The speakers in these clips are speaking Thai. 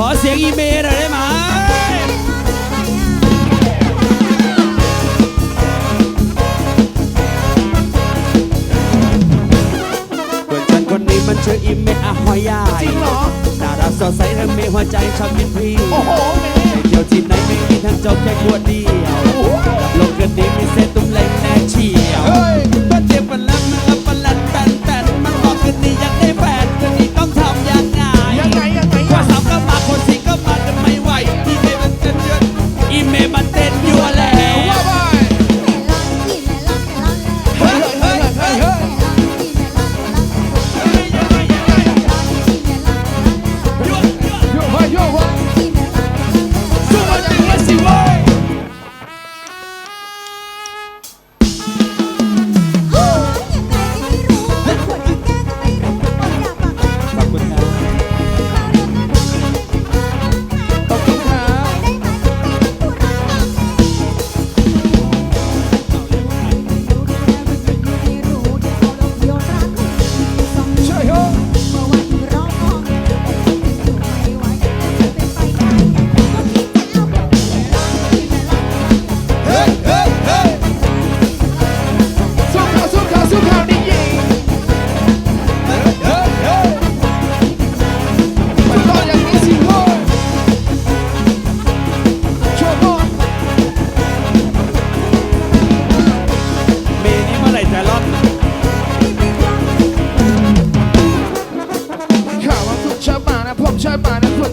ขอเสียงอีเมลหน่อยได้ไหมเพื่อนฉันคนนี้มันชื่ออีเมลอะหอยใหญ่จริงเหรอ น่ารักสดใสทั้งเมหัวใจชอบกินพีโอ้โหเมไปเที่ยวที่ไหนไม่กินทั้งเจ้าแค่ขวดเดียว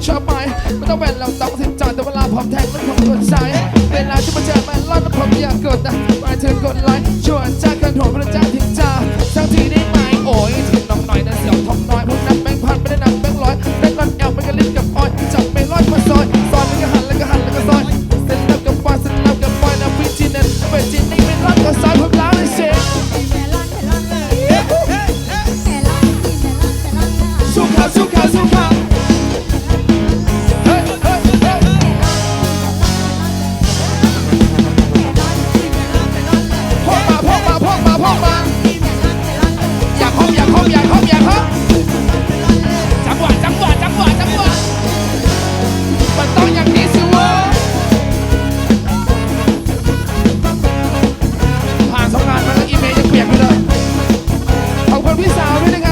ชอบไหมไม่ต้องแหวนเราต้องสิบจอดแต่เวลาผมแทงแล้วผมกดใช้เวลาที่มาเจอแมนลอนแล้วผมอยากกดนะหมาเธองกดไลค์ชวนจ้ากันหัวพระเจ้าทิ้งจ้าสักทีได้ไหมโอ้ยถึงน้องหน่อยนะเสี่ยวทองน้อยพวกนั้นแบงค์พันไม่ได้นำแบงค์ร้อยเล่นร้อนแอลไม่กระลิ้กับออยจับไปร้อยมาซอยซอยแล้วก็หันแล้วก็หันแล้วก็ซอยเส้นลับกับฟอยเส้นลับกับฟอยนะพี่จีนเนนเป็นจีนนี่ไม่รอดก็ซอยผมล้างเลยเชสู้เขาสู้เขาสู้ i'm coming.